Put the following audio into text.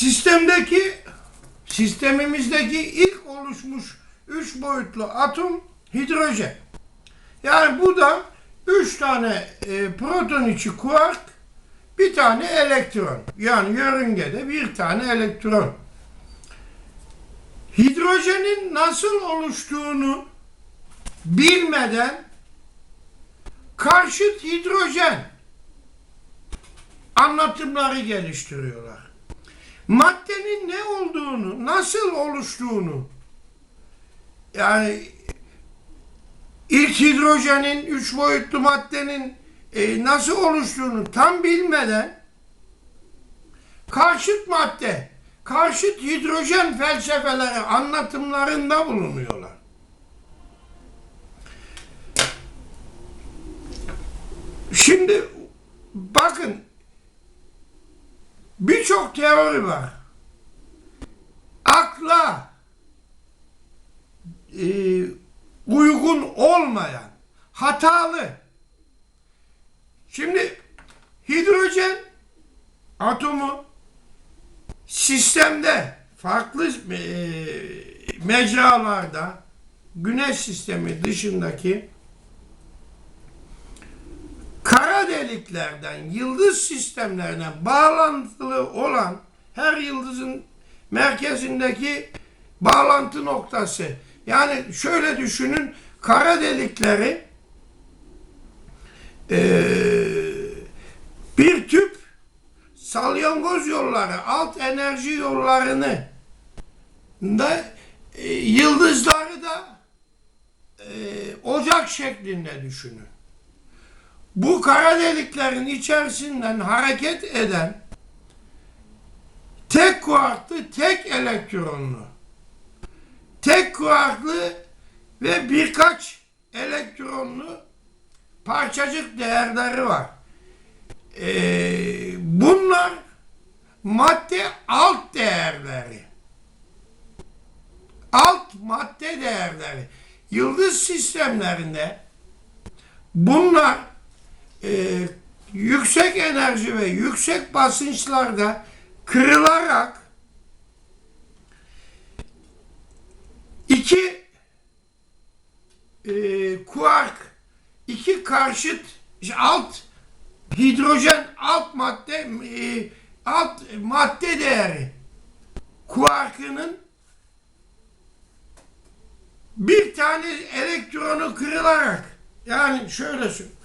Sistemdeki sistemimizdeki ilk oluşmuş üç boyutlu atom hidrojen. Yani bu da üç tane e, proton içi kuark, bir tane elektron. Yani yörüngede bir tane elektron. Hidrojenin nasıl oluştuğunu bilmeden karşıt hidrojen anlatımları geliştiriyorlar. Maddenin ne olduğunu, nasıl oluştuğunu yani ilk hidrojenin, üç boyutlu maddenin e, nasıl oluştuğunu tam bilmeden karşıt madde, karşıt hidrojen felsefeleri anlatımlarında bulunuyorlar. Şimdi bakın birçok teori var. Akla e, uygun olmayan, hatalı. Şimdi hidrojen atomu sistemde farklı e, mecralarda güneş sistemi dışındaki kara deliklerden yıldız sistemlerine bağlantılı olan her yıldızın merkezindeki bağlantı noktası. Yani şöyle düşünün kara delikleri eee, bir tüp salyangoz yolları, alt enerji yollarını da e, yıldızları da e, ocak şeklinde düşünün. Bu kara deliklerin içerisinden hareket eden tek kuarklı, tek elektronlu, tek kuarklı ve birkaç elektronlu parçacık değerleri var. Ee, bunlar madde alt değerleri. Alt madde değerleri. Yıldız sistemlerinde bunlar yüksek enerji ve yüksek basınçlarda kırılarak iki e, kuark, iki karşıt alt hidrojen alt madde e, alt madde değeri kuarkının bir tane elektronu kırılarak yani şöyle sö-